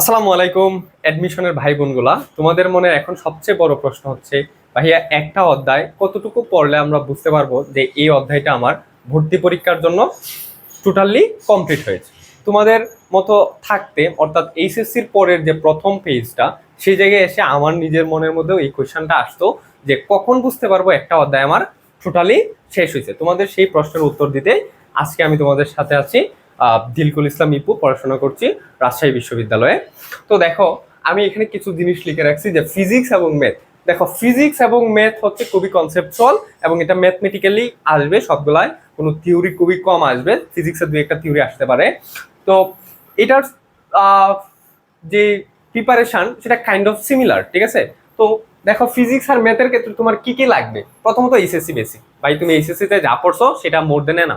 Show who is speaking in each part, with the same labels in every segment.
Speaker 1: আসসালামু আলাইকুম অ্যাডমিশনের ভাই বোনগুলা তোমাদের মনে এখন সবচেয়ে বড় প্রশ্ন হচ্ছে, ভাইয়া, একটা অধ্যায় কতটুকু পড়লে আমরা বুঝতে পারব যে এই অধ্যায়টা আমার ভর্তি পরীক্ষার জন্য টোটালি কমপ্লিট হয়েছে? তোমাদের মতো থাকতে, অর্থাৎ এইচএসসির পরের যে প্রথম পেজটা সেই জায়গায় এসে আমার নিজের মনের মধ্যেও এই কোয়েশ্চেনটা আসতো যে কখন বুঝতে পারব একটা অধ্যায় আমার টোটালি শেষ হয়েছে? তোমাদের সেই প্রশ্নের উত্তর দিতে আজকে আমি তোমাদের সাথে আছি। দিলকুল ইসলাম ইপু, পড়াশোনা করছি রাজশাহী বিশ্ববিদ্যালয়ে। তো দেখো, আমি এখানে কিছু জিনিস লিখে রাখছি যে ফিজিক্স এবং ম্যাথ দেখো ফিজিক্স এবং ম্যাথ হচ্ছে খুবই কনসেপচুয়াল এবং এটা ম্যাথমেটিক্যালি আসবে সবগুলাই কোনো থিওরি খুবই কম আসবে ফিজিক্সের দুই একটা থিওরি আসতে পারে। তো এটার যে প্রিপারেশন সেটা কাইন্ড অফ সিমিলার ঠিক আছে? তো দেখো ফিজিক্স আর ম্যাথের ক্ষেত্রে তোমার কি কি লাগবে? প্রথমত এইচএসসি বেসিক ভাই, তুমি এইচএসসি তে যা পড়ছো, সেটা মোর দেন না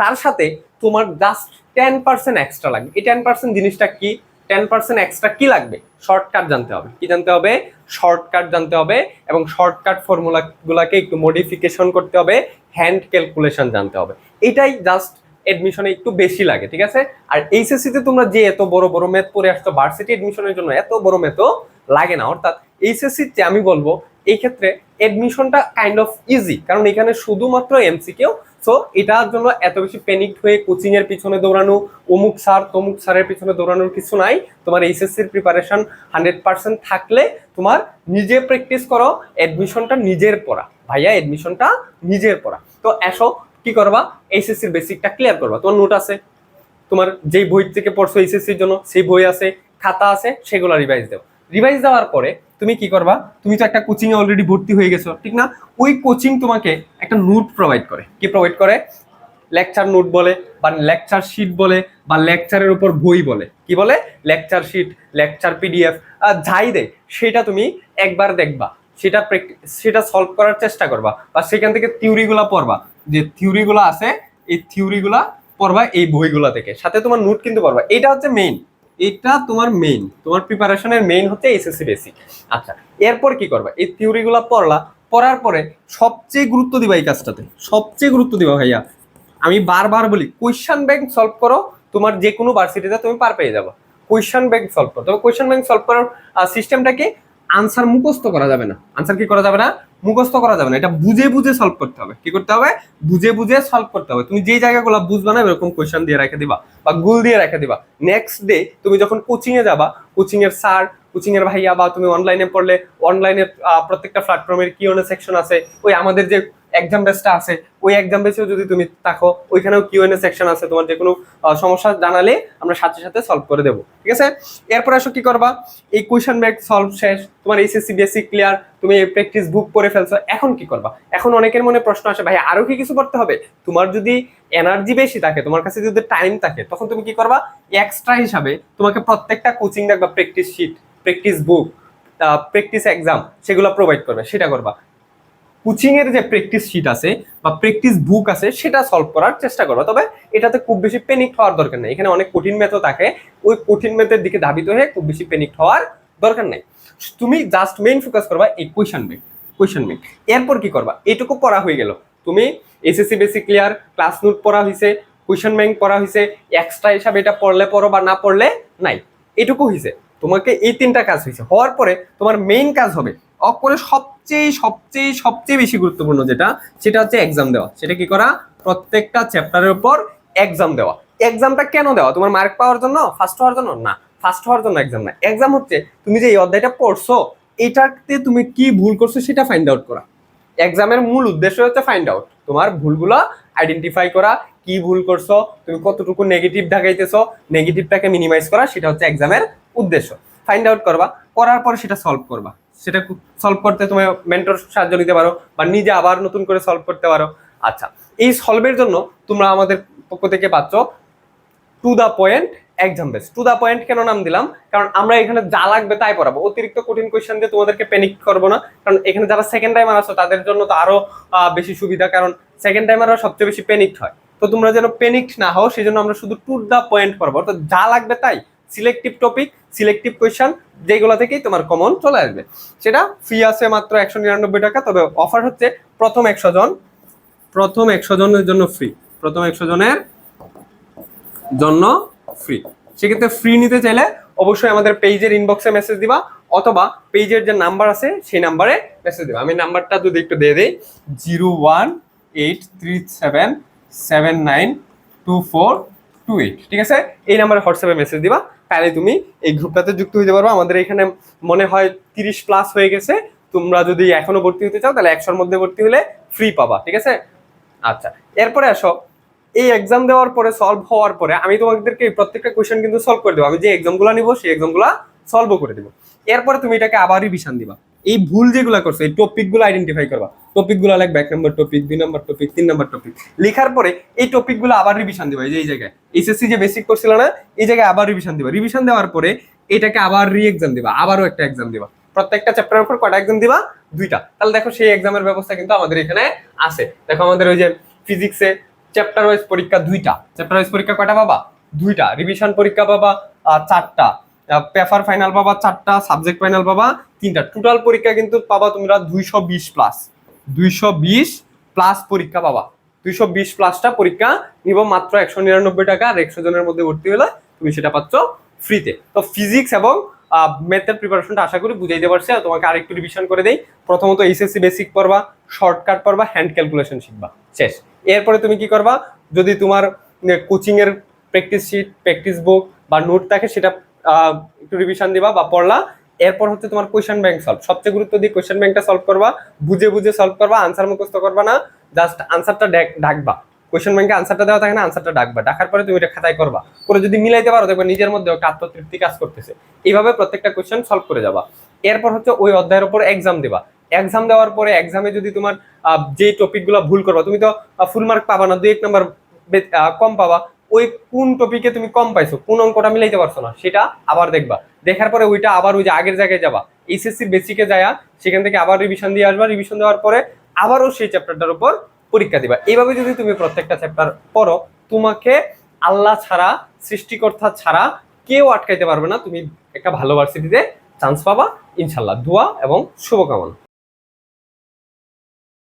Speaker 1: তার সাথে তোমার জাস্ট টেন পার্সেন্ট এক্সট্রা লাগবে। এই টেন পার্সেন্ট জিনিসটা কি? টেন পার্সেন্ট এক্সট্রা কি লাগবে? শর্টকাট জানতে হবে। কি জানতে হবে? শর্টকাট জানতে হবে এবং শর্টকাট ফর্মুলা গুলাকে একটু মডিফিকেশন করতে হবে হ্যান্ড ক্যালকুলেশন জানতে হবে। এটাই জাস্ট এডমিশনে একটু বেশি লাগে, ঠিক আছে? আর এইচএসসি তে তোমরা যে এত বড় বড় ম্যাথ পড়ে আসছো ভার্সিটি এডমিশনের জন্য এত বড় ম্যাথও লাগে না। অর্থাৎ এইচএসসি তে আমি বলব এই ক্ষেত্রে এডমিশনটা কাইন্ড অফ ইজি কারণ এখানে শুধুমাত্র এমসিকিউ সো এটার জন্য এত বেশি প্যানিক হয়ে কোচিং এর পিছনে দৌড়ানো, অমুক স্যার তমুক স্যারের পিছনে দৌড়ানোর কিছু নাই। তোমার এইচএসসির প্রিপারেশন হান্ড্রেড পার্সেন্ট থাকলে তোমার নিজে প্র্যাকটিস করো এডমিশনটা নিজের পড়া। ভাইয়া এডমিশনটা নিজের পড়া। তো এসো, কি করবা? এইচএসসির বেসিকটা ক্লিয়ার করবা। তোমার নোট আছে। তোমার যেই বই থেকে পড়ছো এইচএসসির জন্য, সেই বই আছে, খাতা আছে, সেগুলো রিভাইজ দাও। রিভাইজ দেওয়ার পরে তুমি কি করবা? তুমি তো একটা কোচিং এ অলরেডি ভর্তি হয়ে গেছো, ঠিক না? ওই কোচিং তোমাকে একটা নোট প্রোভাইড করে। কি প্রোভাইড করে? লেকচার নোট বলে বা লেকচার শিট বলে বা লেকচারের উপর বই বলে। কি বলে? লেকচার শিট লেকচার পিডিএফ যাই দেয় সেটা তুমি একবার দেখবা। সেটা সেটা সলভ করার চেষ্টা করবা বা সেখান থেকে থিওরিগুলা পড়বা। যে থিওরিগুলো আছে, এই থিওরিগুলা পড়বা এই বইগুলা থেকে। সাথে তোমার নোট কিন্তু পড়বা। এটা হচ্ছে মেইন এটা তোমার মেইন তোমার প্রিপারেশনের মেইন হচ্ছে এসএসসি বেসিক আচ্ছা এরপর কি করবা? এই থিওরিগুলা পড়লা, পড়ার পরে সবচেয়ে গুরুত্ব দিবা এই কাজটাতে। সবচেয়ে গুরুত্ব দিবা ভাইয়া। আমি বারবার বলি কোয়েশ্চেন ব্যাংক সলভ করো, তোমার যে কোনো ভার্সিটিতে তুমি পার পেয়ে যাবে। কোয়েশ্চেন ব্যাংক সলভ করো। তবে কোয়েশ্চেন ব্যাংক সলভ করার সিস্টেমটা কি আনসার মুখস্থ করা যাবে না। আনসার কি করা যাবে না? মুখস্থ করা যাবে না। এটা বুঝে বুঝে সলভ করতে হবে। কি করতে হবে? বুঝে বুঝে সলভ করতে হবে। তুমি যে জায়গাগুলো বুঝবা না, এরকম কোয়েশন দিয়ে রেখে দিবা বা গুল দিয়ে রেখে দিবা। নেক্সট ডে তুমি যখন কোচিং এ যাবা কোচিং এর স্যার কোচিং এর ভাইয়া বা তুমি অনলাইনে পড়লে অনলাইনে প্রত্যেকটা প্ল্যাটফর্মের কি অনেক সেকশন আছে। ওই আমাদের যে এক্সাম বেসটা আছে, ওই এক্সাম বেসেও যদি তুমি থাকো, ওইখানেও কিউএনএ সেকশন আছে, তোমার যে কোনো সমস্যা জানালে আমরা সাথে সাথে সলভ করে দেবো, ঠিক আছে? এরপর আসো কি করবা? এই কোয়েশ্চেন ব্যাংক সলভ শেষ, তোমার এইচএসসি বেসিক ক্লিয়ার তুমি প্র্যাকটিস বুক করে ফেলছো, এখন কি করবা? এখন অনেকের মনে প্রশ্ন আসে, ভাই, আরও কি কিছু করতে হবে? তোমার যদি এনার্জি বেশি থাকে, তোমার কাছে যদি টাইম থাকে, তখন তুমি কি করবা? এক্সট্রা হিসাবে তোমাকে প্রত্যেকটা কোচিং দেখবা practice sheet practice book practice exam সেগুলো প্রোভাইড করবে, সেটা করবা। কোচিং এর যে প্র্যাকটিস শিট আছে বা প্র্যাকটিস বুক আছে, সেটা সলভ করার চেষ্টা করো। তবে এটাতে খুব বেশি প্যানিক হওয়ার দরকার নেই। এখানে অনেক কঠিন মেথড থাকে। ওই কঠিন মেথের দিকে ধাবিত হয়ে খুব বেশি প্যানিক হওয়ার দরকার নেই। তুমি জাস্ট মেইন ফোকাস করবা এই কোয়েশন ব্যাংক কোয়েশন ব্যাংক এরপর কি করবা? এটুকু পড়া হয়ে গেল। তুমি SSC basic clear class note পড়া হয়েছে কোয়েশন ব্যাংক পড়া হয়েছে এক্সট্রা হিসাবে এটা পড়লে পড়ো বা না পড়লে নাই। এটুকু হয়েছে তোমাকে এই তিনটা কাজ হয়েছে হওয়ার পরে তোমার মেইন কাজ হবে অপরে সবচেয়ে সবচেয়ে সবচেয়ে বেশি গুরুত্বপূর্ণ যেটা, সেটা হচ্ছে এক্সাম দেওয়া। সেটা কি করা? প্রত্যেকটা চ্যাপ্টারের উপর এক্সাম দেওয়া। এক্সামটা কেন দেওয়া? তোমার মার্ক পাওয়ার জন্য ফার্স্ট হওয়ার জন্য? না ফার্স্ট হওয়ার জন্য এক্সাম না। এক্সাম হচ্ছে, তুমি যে এই অধ্যায়টা পড়ছো, এটাতে তুমি কি ভুল করছ সেটা ফাইন্ড আউট করা। এক্সামের মূল উদ্দেশ্য হচ্ছে ফাইন্ড আউট তোমার ভুলগুলো আইডেন্টিফাই করা, কি ভুল করছ, তুমি কতটুকু নেগেটিভ দেখাইতেছো নেগেটিভটাকে মিনিমাইজ করা, সেটা হচ্ছে এক্সামের উদ্দেশ্য। ফাইন্ড আউট করবা, করার পরে সেটা সলভ করবা। সেটা সলভ করতে তুমি মেন্টর সাহায্য নিতে পারো বা নিজে আবার নতুন করে সলভ করতে পারো। আচ্ছা এই সলভের জন্য তোমরা আমাদের পক্ষ থেকে পাচ্ছ to the point exam base to the point কেন নাম দিলাম? কারণ আমরা এখানে যা লাগবে তাই পড়াবো। অতিরিক্ত কঠিন কোয়েশ্চেন দিয়ে তোমাদেরকে প্যানিক করব না। কারণ এখানে যারা সেকেন্ড টাইমার আসো তাদের জন্য তো আরও বেশি সুবিধা। কারণ সেকেন্ড টাইমাররা সবচেয়ে বেশি প্যানিকড হয়। তো তোমরা যেন প্যানিকড না হও সেই জন্য আমরা শুধু টু দা পয়েন্ট পড়ব। অর্থাৎ যা লাগবে তাই। সিলেক্টিভ টপিক সিলেক্টিভ কোয়েশ্চেন যেগুলো থেকেই তোমার কমন চলে আসবে। সেটা ফি আছে মাত্র একশো নিরানব্বই টাকা, তবে অফার হচ্ছে প্রথম একশো জন, প্রথম একশো জনের জন্য ফ্রি প্রথম একশো জনের জন্য ফ্রি সেক্ষেত্রে ফ্রি নিতে চাইলে অবশ্যই আমাদের পেজের ইনবক্সে মেসেজ দিবা, অথবা পেজের যে নাম্বার আছে, সেই নাম্বারে মেসেজ দিবা। আমি নাম্বারটা যদি একটু দিয়ে দিই zero one eight three seven seven nine two four two eight ঠিক আছে? এই নাম্বারে হোয়াটসঅ্যাপে মেসেজ দিবা তাহলে তুমি এই গ্রুপটাতে যুক্ত হতে পারব। আমাদের এখানে মনে হয় তিরিশ প্লাস হয়ে গেছে। তোমরা যদি এখনও ভর্তি হতে চাও, তাহলে একশোর মধ্যে ভর্তি হলে ফ্রি পাবা, ঠিক আছে? আচ্ছা এরপরে আসো। এই এক্সাম দেওয়ার পরে সলভ হওয়ার পরে আমি তোমাদেরকে প্রত্যেকটা কোয়েশ্চেন কিন্তু সলভ করে দেবো। আমি যে এক্সামগুলো নিবো, সেই এক্সামগুলো সলভও করে দেবো। এরপরে তুমি এটাকে আবার রিভিশন দিবা। এই ভুল যেগুলো করছ, এই টপিকগুলো আইডেন্টিফাই করবা। টপিকগুলো লাগবে এক নম্বর টপিক দুই নম্বর টপিক তিন নম্বর টপিক লেখার পরে এই টপিকগুলো আবার রিভিশন দিবা, এই যে এই জায়গায়। এইচএসসি যে বেসিক করছিল না, এই জায়গায় আবার রিভিশন দিবা। রিভিশন দেওয়ার পরে এটাকে আবার রি এক্সাম দিবা, আবারও একটা এক্সাম দিবা। প্রত্যেকটা চ্যাপ্টারের উপর কটা এক্সাম দিবা? দুইটা। তাহলে দেখো সেই এক্সামের ব্যবস্থা কিন্তু আমাদের এখানে আছে। দেখো আমাদের ওই যে ফিজিক্সে চ্যাপ্টার ওয়াইজ পরীক্ষা দুইটা। চ্যাপ্টার ওয়াইজ পরীক্ষা কয়টা পাবা? দুইটা। রিভিশন পরীক্ষা পাবা চারটা। পেপার ফাইনাল পাবা, চারটা সাবজেক্ট ফাইনাল পাবা, তিনটা। টোটাল পরীক্ষা কিন্তু পাবা তোমরা দুইশো বিশ প্লাস দুইশো বিশ প্লাস পরীক্ষা পাবা। দুইশো বিশ প্লাসটা পরীক্ষা নিব মাত্র একশো নিরানব্বই টাকা আর একশো জনের মধ্যে ভর্তি হলে তুমি সেটা পাচ্ছ ফ্রিতে তো ফিজিক্স এবং ম্যাথের প্রিপারেশনটা আশা করি বুঝাইতে পারছি। আর তোমাকে আরেকটু রিভিশন করে দেই। প্রথমত এইচএসসি বেসিক পড়বা শর্টকাট পড়বা হ্যান্ড ক্যালকুলেশন শিখবা। শেষ। এরপরে তুমি কি করবা? যদি তোমার কোচিংয়ের প্র্যাকটিস শিট প্র্যাকটিস বুক বা নোট থাকে, সেটা একটু রিভিশন দিবা বা পড়লা। এরপর হচ্ছে তোমার কোয়েশ্চেন ব্যাংক সলভ সবচেয়ে গুরুত্ব দিয়ে কোয়েশ্চেন ব্যাংকটা সলভ করবা, বুঝে বুঝে সলভ করবা আনসার মুখস্থ করবা না জাস্ট আনসারটা ডাকবা। কোয়েশ্চেন ব্যাংকে আনসারটা দেওয়া থাকে না আনসারটা ডাকবা। ডাকার পরে তুমি এটা খাতায় করবা। করে যদি মিলাইতে পারো, দেখবে নিজের মধ্যে একটা আত্মতৃপ্তি কাজ করতেছে। এইভাবে প্রত্যেকটা কোয়েশ্চেন সলভ করে যাবা। এরপর হচ্ছে ওই অধ্যায়ের উপর এক্সাম দেবা। এক্সাম দেওয়ার পরে এক্সামে যদি তোমার যে টপিকগুলো ভুল করবা, তুমি তো ফুল মার্ক পাবা না দুই এক নাম্বার কম পাবা। ওই কোন টপিকে তুমি কম পাইছো? কোন অঙ্কটা মিলাইতে পারছ না? সেটা আবার দেখবা। দেখার পরে ওইটা আবার ওই যে আগের জায়গায় যাবা। এইচএসসির বেসিকে যায়া, সেখান থেকে আবার রিভিশন দিয়ে আসবা। রিভিশন দেওয়ার পরে আবারও সেই চ্যাপ্টারটার উপর পরীক্ষা দিবা। এইভাবে যদি তুমি প্রত্যেকটা চ্যাপ্টার পড়ো, তোমাকে আল্লাহ ছাড়া, সৃষ্টিকর্তা ছাড়া কেউ আটকাইতে পারবে না। তুমি একটা ভালো ভার্সিটিতে চান্স পাবা। ইনশাল্লাহ দোয়া এবং শুভকামনা।